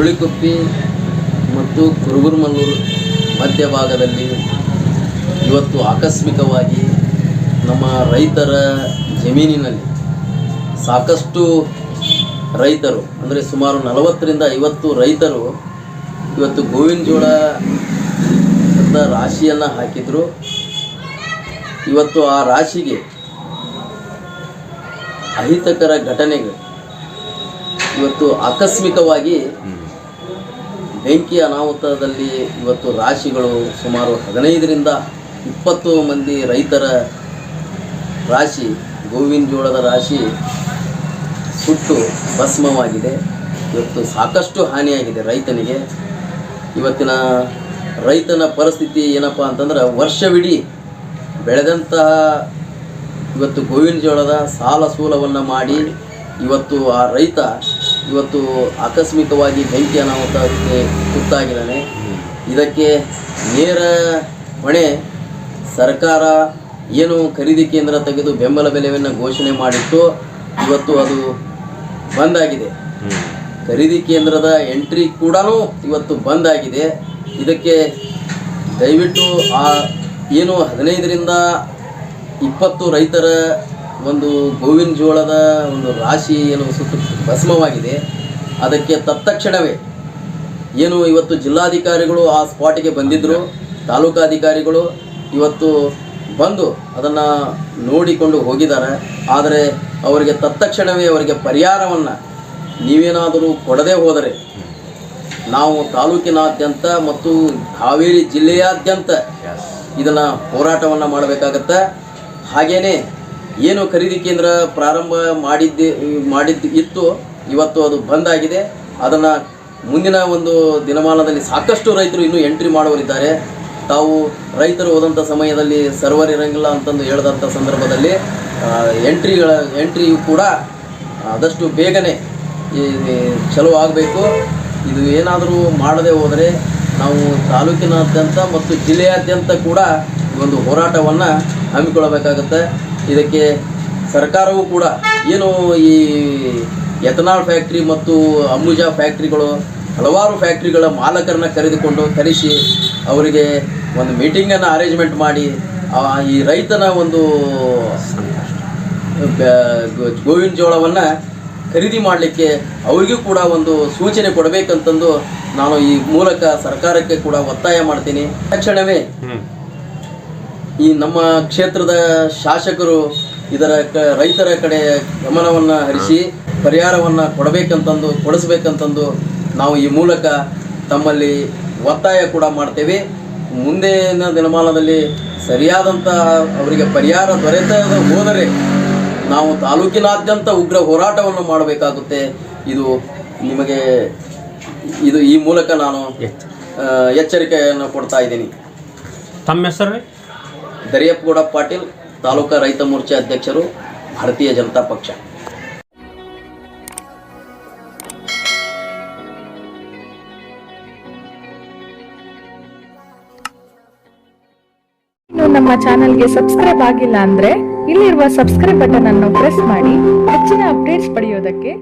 ಹುರುಳಿಕೊಪ್ಪಿ ಮತ್ತು ಕುರುಬುರ್ಮಲ್ಲೂರು ಮಧ್ಯಭಾಗದಲ್ಲಿ ಇವತ್ತು ಆಕಸ್ಮಿಕವಾಗಿ ನಮ್ಮ ರೈತರ ಜಮೀನಿನಲ್ಲಿ ಸಾಕಷ್ಟು ರೈತರು, ಅಂದರೆ ಸುಮಾರು ನಲವತ್ತರಿಂದ ಐವತ್ತು ರೈತರು ಇವತ್ತು ಗೋವಿನ ಜೋಳ ರಾಶಿಯನ್ನು ಹಾಕಿದರು. ಇವತ್ತು ಆ ರಾಶಿಗೆ ಅಹಿತಕರ ಘಟನೆಗಳು ಇವತ್ತು ಆಕಸ್ಮಿಕವಾಗಿ ಬೆಂಕಿ ಅನಾಹುತದಲ್ಲಿ ಇವತ್ತು ರಾಶಿಗಳು ಸುಮಾರು ಹದಿನೈದರಿಂದ ಇಪ್ಪತ್ತು ಮಂದಿ ರೈತರ ರಾಶಿ ಗೋವಿನ ಜೋಳದ ರಾಶಿ ಸುಟ್ಟು ಭಸ್ಮವಾಗಿದೆ. ಇವತ್ತು ಸಾಕಷ್ಟು ಹಾನಿಯಾಗಿದೆ ರೈತನಿಗೆ. ಇವತ್ತಿನ ರೈತನ ಪರಿಸ್ಥಿತಿ ಏನಪ್ಪ ಅಂತಂದ್ರೆ ವರ್ಷವಿಡೀ ಬೆಳೆದಂತಹ ಇವತ್ತು ಗೋವಿನ ಜೋಳದ ಸಾಲ ಸೂಲವನ್ನು ಮಾಡಿ ಇವತ್ತು ಆ ರೈತ ಇವತ್ತು ಆಕಸ್ಮಿಕವಾಗಿ ಬೆಂಕಿ ಅನಾಹುತಕ್ಕೆ ತುತ್ತಾಗಿದ್ದಾನೆ. ಇದಕ್ಕೆ ನೇರ ಹೊಣೆ ಸರ್ಕಾರ ಏನು ಖರೀದಿ ಕೇಂದ್ರ ತೆಗೆದು ಬೆಂಬಲ ಬೆಲೆಯನ್ನು ಘೋಷಣೆ ಮಾಡಿತ್ತು ಇವತ್ತು ಅದು ಬಂದಾಗಿದೆ. ಖರೀದಿ ಕೇಂದ್ರದ ಎಂಟ್ರಿ ಕೂಡ ಇವತ್ತು ಬಂದಾಗಿದೆ. ಇದಕ್ಕೆ ದಯವಿಟ್ಟು ಆ ಏನು ಹದಿನೈದರಿಂದ ಇಪ್ಪತ್ತು ರೈತರ ಒಂದು ಗೋವಿನ ಜೋಳದ ಒಂದು ರಾಶಿ ಏನು ಸುಟ್ಟು ಭಸ್ಮವಾಗಿದೆ. ಅದಕ್ಕೆ ತತ್ಕ್ಷಣವೇ ಏನು ಇವತ್ತು ಜಿಲ್ಲಾಧಿಕಾರಿಗಳು ಆ ಸ್ಪಾಟಿಗೆ ಬಂದಿದ್ದರು ತಾಲೂಕಾಧಿಕಾರಿಗಳು ಇವತ್ತು ಬಂದು ಅದನ್ನು ನೋಡಿಕೊಂಡು ಹೋಗಿದ್ದಾರೆ. ಆದರೆ ಅವರಿಗೆ ತತ್ಕ್ಷಣವೇ ಅವರಿಗೆ ಪರಿಹಾರವನ್ನು ನೀವೇನಾದರೂ ಕೊಡದೇ ಹೋದರೆ ನಾವು ತಾಲೂಕಿನಾದ್ಯಂತ ಮತ್ತು ಹಾವೇರಿ ಜಿಲ್ಲೆಯಾದ್ಯಂತ ಇದನ್ನು ಹೋರಾಟವನ್ನು ಮಾಡಬೇಕಾಗತ್ತೆ. ಹಾಗೇನೆ ಏನು ಖರೀದಿ ಕೇಂದ್ರ ಪ್ರಾರಂಭ ಮಾಡಿದ್ದೆ, ಮಾಡಿದ್ದು ಇತ್ತು. ಇವತ್ತು ಅದು ಬಂದ್ ಆಗಿದೆ. ಅದನ್ನು ಮುಂದಿನ ಒಂದು ದಿನಮಾನದಲ್ಲಿ ಸಾಕಷ್ಟು ರೈತರು ಇನ್ನೂ ಎಂಟ್ರಿ ಮಾಡುವರಿದ್ದಾರೆ ತಾವು ರೈತರು ಹೋದಂಥ ಸಮಯದಲ್ಲಿ ಸರ್ವರ್ ಇರಂಗಿಲ್ಲ ಅಂತಂದು ಹೇಳಿದಂಥ ಸಂದರ್ಭದಲ್ಲಿ ಎಂಟ್ರಿಗಳ ಎಂಟ್ರಿಯು ಕೂಡ ಆದಷ್ಟು ಬೇಗನೆ ಚಲೋ ಆಗಬೇಕು. ಇದು ಏನಾದರೂ ಮಾಡದೆ ಹೋದರೆ ನಾವು ತಾಲೂಕಿನಾದ್ಯಂತ ಮತ್ತು ಜಿಲ್ಲೆಯಾದ್ಯಂತ ಕೂಡ ಒಂದು ಹೋರಾಟವನ್ನು ಹಮ್ಮಿಕೊಳ್ಳಬೇಕಾಗತ್ತೆ. ಇದಕ್ಕೆ ಸರ್ಕಾರವೂ ಕೂಡ ಏನು ಈ ಎಥನಾಲ್ ಫ್ಯಾಕ್ಟ್ರಿ ಮತ್ತು ಅಂಬುಜಾ ಫ್ಯಾಕ್ಟ್ರಿಗಳು ಹಲವಾರು ಫ್ಯಾಕ್ಟ್ರಿಗಳ ಮಾಲಕರನ್ನ ಕರೆದುಕೊಂಡು ಕರೆಸಿ ಅವರಿಗೆ ಒಂದು ಮೀಟಿಂಗನ್ನು ಅರೇಂಜ್ಮೆಂಟ್ ಮಾಡಿ ಈ ರೈತನ ಒಂದು ಗೋವಿನ ಜೋಳವನ್ನು ಖರೀದಿ ಮಾಡಲಿಕ್ಕೆ ಅವರಿಗೂ ಕೂಡ ಒಂದು ಸೂಚನೆ ಕೊಡಬೇಕಂತಂದು ನಾನು ಈ ಮೂಲಕ ಸರ್ಕಾರಕ್ಕೆ ಕೂಡ ಒತ್ತಾಯ ಮಾಡ್ತೀನಿ. ತಕ್ಷಣವೇ ಈ ನಮ್ಮ ಕ್ಷೇತ್ರದ ಶಾಸಕರು ಇದರ ಕ ರೈತರ ಕಡೆ ಗಮನವನ್ನು ಹರಿಸಿ ಪರಿಹಾರವನ್ನು ಕೊಡಬೇಕಂತಂದು ಕೊಡಿಸ್ಬೇಕಂತಂದು ನಾವು ಈ ಮೂಲಕ ತಮ್ಮಲ್ಲಿ ಒತ್ತಾಯ ಕೂಡ ಮಾಡ್ತೇವೆ. ಮುಂದಿನ ದಿನಮಾನದಲ್ಲಿ ಸರಿಯಾದಂಥ ಅವರಿಗೆ ಪರಿಹಾರ ದೊರೆತ ಹೋದರೆ ನಾವು ತಾಲೂಕಿನಾದ್ಯಂತ ಉಗ್ರ ಹೋರಾಟವನ್ನು ಮಾಡಬೇಕಾಗುತ್ತೆ. ಇದು ನಿಮಗೆ ಇದು ಈ ಮೂಲಕ ನಾನು ಎಚ್ಚರಿಕೆಯನ್ನು ಕೊಡ್ತಾ ಇದ್ದೀನಿ. ತಮ್ಮ ಹೆಸರು ದರಿಯಪ್ಪಗೌಡ ಪಾಟೀಲ್, ತಾಲೂಕಾ ರೈತ ಮೋರ್ಚಾ ಅಧ್ಯಕ್ಷರು, ಭಾರತೀಯ ಜನತಾ ಪಕ್ಷ. ನಮ್ಮ ಚಾನೆಲ್ಗೆ ಸಬ್ಸ್ಕ್ರೈಬ್ ಆಗಿಲ್ಲ ಅಂದ್ರೆ ಇಲ್ಲಿರುವ ಸಬ್ಸ್ಕ್ರೈಬ್ ಬಟನ್ ಅನ್ನು ಪ್ರೆಸ್ ಮಾಡಿ ಹೆಚ್ಚಿನ ಅಪ್ಡೇಟ್ಸ್ ಪಡೆಯೋದಕ್ಕೆ